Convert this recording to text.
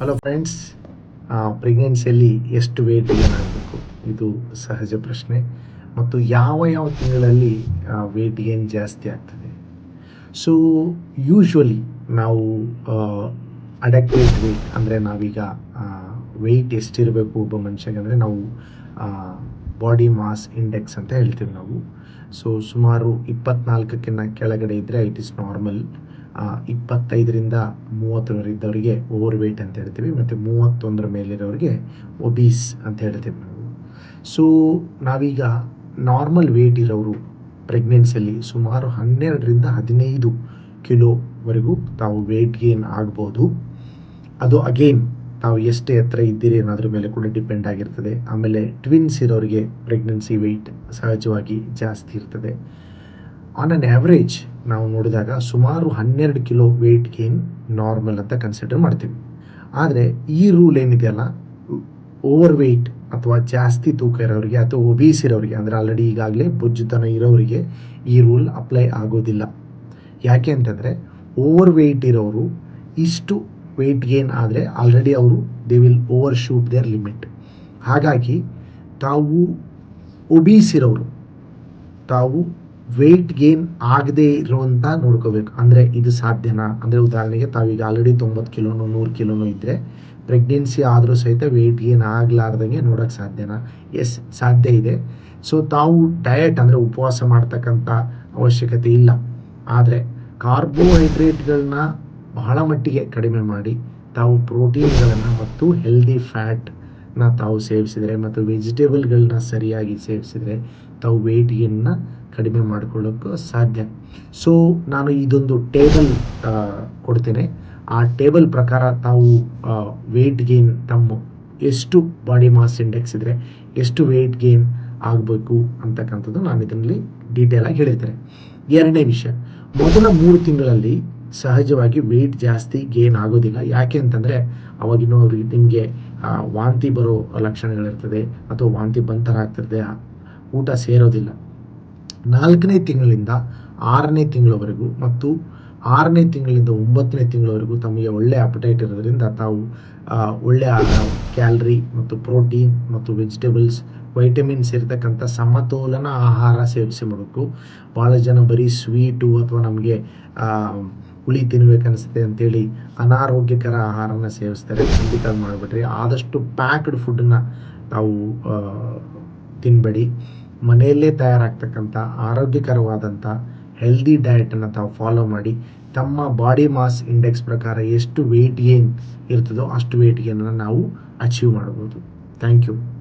Hello friends ಪ್ರೆಗ್ನೆನ್ಸಿಯಲ್ಲಿ ಎಷ್ಟು weight gain ಆಗಬೇಕು? ಇದು ಸಹಜ ಪ್ರಶ್ನೆ. ಮತ್ತು ಯಾವ ಯಾವ ತಿಂಗಳಲ್ಲಿ ವೇಟ್ ಗೇನ್ ಜಾಸ್ತಿ ಆಗ್ತದೆ? ಸೊ ಯೂಶ್ವಲಿ ನಾವು ಅಡಕ್ವೇಟ್ ವೇಟ್ ಅಂದರೆ ನಾವೀಗ ವೆಯ್ಟ್ ಎಷ್ಟಿರಬೇಕು ಒಬ್ಬ ಮನುಷ್ಯಗೆ ಅಂದರೆ ನಾವು ಬಾಡಿ ಮಾಸ್ ಇಂಡೆಕ್ಸ್ ಅಂತ ಹೇಳ್ತೀವಿ ನಾವು. ಸೊ ಸುಮಾರು ಇಪ್ಪತ್ನಾಲ್ಕಕ್ಕಿಂತ ಕೆಳಗಡೆ ಇದ್ದರೆ ಇಟ್ ಇಸ್ ನಾರ್ಮಲ್ ಇಪ್ಪತ್ತೈದರಿಂದ ಮೂವತ್ತರವರೆಗೆ ಇದ್ದವರಿಗೆ ಓವರ್ ವೆಯ್ಟ್ ಅಂತ ಹೇಳ್ತೀವಿ, ಮತ್ತು ಮೂವತ್ತೊಂದರ ಮೇಲಿರೋರಿಗೆ ಒಬೀಸ್ ಅಂತ ಹೇಳ್ತೀವಿ ನಾವು. ಸೊ ನಾವೀಗ ನಾರ್ಮಲ್ ವೇಟ್ ಇರೋರು ಪ್ರೆಗ್ನೆನ್ಸಿಯಲ್ಲಿ ಸುಮಾರು ಹನ್ನೆರಡರಿಂದ ಹದಿನೈದು ಕಿಲೋವರೆಗೂ ತಾವು ವೆಯ್ಟ್ ಗೇನ್ ಆಗ್ಬೋದು. ಅದು ಅಗೇನ್ ತಾವು ಎಷ್ಟೇ ಎತ್ತರ ಇದ್ದೀರಿ ಅನ್ನೋದ್ರ ಮೇಲೆ ಕೂಡ ಡಿಪೆಂಡ್ ಆಗಿರ್ತದೆ. ಆಮೇಲೆ ಟ್ವಿನ್ಸ್ ಇರೋರಿಗೆ ಪ್ರೆಗ್ನೆನ್ಸಿ ವೆಯ್ಟ್ ಸಹಜವಾಗಿ ಜಾಸ್ತಿ ಇರ್ತದೆ. ಆನ್ ಅನ್ ಆ್ಯಾವ್ರೇಜ್ ನಾವು ನೋಡಿದಾಗ ಸುಮಾರು ಹನ್ನೆರಡು ಕಿಲೋ ವೆಯ್ಟ್ ಗೇನ್ ನಾರ್ಮಲ್ ಅಂತ ಕನ್ಸಿಡರ್ ಮಾಡ್ತೀವಿ. ಆದರೆ ಈ ರೂಲ್ ಏನಿದೆಯಲ್ಲ ಓವರ್ ವೆಯ್ಟ್ ಅಥವಾ ಜಾಸ್ತಿ ತೂಕ ಇರೋರಿಗೆ ಅಥವಾ ಒಬೀಸ್ ಇರೋರಿಗೆ, ಅಂದರೆ ಆಲ್ರೆಡಿ ಈಗಾಗಲೇ ಬೊಜ್ಜುತನ ಇರೋರಿಗೆ ಈ ರೂಲ್ ಅಪ್ಲೈ ಆಗೋದಿಲ್ಲ. ಯಾಕೆ ಅಂತಂದರೆ ಓವರ್ ವೆಯ್ಟ್ ಇರೋರು ಇಷ್ಟು ವೆಯ್ಟ್ ಗೇನ್ ಆದರೆ ಆಲ್ರೆಡಿ ಅವರು they will over shoot their limit ಹಾಗಾಗಿ ತಾವು ಒಬೀಸ್ ಇರೋರು, ತಾವು ವೆಯ್ಟ್ ಗೇನ್ ಆಗದೇ ಇರುವಂಥ ನೋಡ್ಕೋಬೇಕು. ಅಂದರೆ ಇದು ಸಾಧ್ಯನಾ? ಅಂದರೆ ಉದಾಹರಣೆಗೆ ತಾವೀಗ ಆಲ್ರೆಡಿ ತೊಂಬತ್ತು ಕಿಲೋನೋ ನೂರು ಕಿಲೋನೋ ಇದ್ದರೆ ಪ್ರೆಗ್ನೆನ್ಸಿ ಆದರೂ ಸಹಿತ ವೆಯ್ಟ್ ಗೇನ್ ಆಗಲಾರ್ದಂಗೆ ನೋಡೋಕ್ಕೆ ಸಾಧ್ಯನಾ? ಎಸ್ ಸಾಧ್ಯ ಇದೆ. ಸೊ ತಾವು ಡಯಟ್ ಅಂದರೆ ಉಪವಾಸ ಮಾಡ್ತಕ್ಕಂಥ ಅವಶ್ಯಕತೆ ಇಲ್ಲ. ಆದರೆ ಕಾರ್ಬೋಹೈಡ್ರೇಟ್ಗಳನ್ನ ಬಹಳ ಮಟ್ಟಿಗೆ ಕಡಿಮೆ ಮಾಡಿ, ತಾವು ಪ್ರೋಟೀನ್ಗಳನ್ನು ಮತ್ತು ಹೆಲ್ದಿ ಫ್ಯಾಟ್ನ ತಾವು ಸೇವಿಸಿದರೆ ಮತ್ತು ವೆಜಿಟೇಬಲ್ಗಳನ್ನ ಸರಿಯಾಗಿ ಸೇವಿಸಿದರೆ ತಾವು ವೆಯ್ಟ್ ಗೇನ್ನ ಕಡಿಮೆ ಮಾಡ್ಕೊಳ್ಳೋಕ್ಕೂ ಸಾಧ್ಯ. ಸೊ ನಾನು ಇದೊಂದು ಟೇಬಲ್ ಕೊಡ್ತೇನೆ. ಆ ಟೇಬಲ್ ಪ್ರಕಾರ ತಾವು ವೆಯ್ಟ್ ಗೇನ್ ತಮ್ಮ ಎಷ್ಟು ಬಾಡಿ ಮಾಸ್ ಇಂಡೆಕ್ಸ್ ಇದ್ದರೆ ಎಷ್ಟು ವೆಯ್ಟ್ ಗೇನ್ ಆಗಬೇಕು ಅಂತಕ್ಕಂಥದ್ದು ನಾನು ಇದರಲ್ಲಿ ಡೀಟೇಲಾಗಿ ಹೇಳಿರ್ತೇನೆ. ಎರಡನೇ ವಿಷಯ, ಮೊದಲ ಮೂರು ತಿಂಗಳಲ್ಲಿ ಸಹಜವಾಗಿ ವೆಯ್ಟ್ ಜಾಸ್ತಿ ಗೇನ್ ಆಗೋದಿಲ್ಲ. ಯಾಕೆ ಅಂತಂದರೆ ಅವಾಗಿನ ನಿಮಗೆ ವಾಂತಿ ಬರೋ ಲಕ್ಷಣಗಳಿರ್ತದೆ ಅಥವಾ ವಾಂತಿ ಬಂತರ ಆಗ್ತಿರ್ತದೆ, ಊಟ ಸೇರೋದಿಲ್ಲ. ನಾಲ್ಕನೇ ತಿಂಗಳಿಂದ ಆರನೇ ತಿಂಗಳವರೆಗೂ ಮತ್ತು ಆರನೇ ತಿಂಗಳಿಂದ ಒಂಬತ್ತನೇ ತಿಂಗಳವರೆಗೂ ತಮಗೆ ಒಳ್ಳೆಯ ಅಪಟೈಟ್ ಇರೋದ್ರಿಂದ ತಾವು ಒಳ್ಳೆಯ ಕ್ಯಾಲ್ರಿ ಮತ್ತು ಪ್ರೋಟೀನ್ ಮತ್ತು ವೆಜಿಟೇಬಲ್ಸ್ ವೈಟಮಿನ್ಸ್ ಇರತಕ್ಕಂಥ ಸಮತೋಲನ ಆಹಾರ ಸೇವಿಸಿ ಮಾಡಬೇಕು. ಭಾಳ ಜನ ಬರೀ ಸ್ವೀಟು ಅಥವಾ ನಮಗೆ ಹುಳಿ ತಿನ್ಬೇಕನ್ನಿಸುತ್ತೆ ಅಂತೇಳಿ ಅನಾರೋಗ್ಯಕರ ಆಹಾರನ ಸೇವಿಸ್ತಾರೆ. ಖಂಡಿತ ಮಾಡಿಬಿಟ್ರಿ. ಆದಷ್ಟು ಪ್ಯಾಕ್ಡ್ ಫುಡ್ಡನ್ನ ತಾವು ತಿನ್ನಬೇಡಿ ಮನೆಯಲ್ಲೇ ತಯಾರಾಗ್ತಕ್ಕಂಥ ಆರೋಗ್ಯಕರವಾದಂಥ ಹೆಲ್ದಿ ಡಯಟನ್ನು ತಾವು ಫಾಲೋ ಮಾಡಿ ತಮ್ಮ ಬಾಡಿ ಮಾಸ್ ಇಂಡೆಕ್ಸ್ ಪ್ರಕಾರ ಎಷ್ಟು ವೆಯ್ಟ್ ಗೇನ್ ಇರ್ತದೋ ಅಷ್ಟು ವೆಯ್ಟ್ ಗೇನನ್ನು ನಾವು ಅಚೀವ್ ಮಾಡ್ಬೋದು. Thank you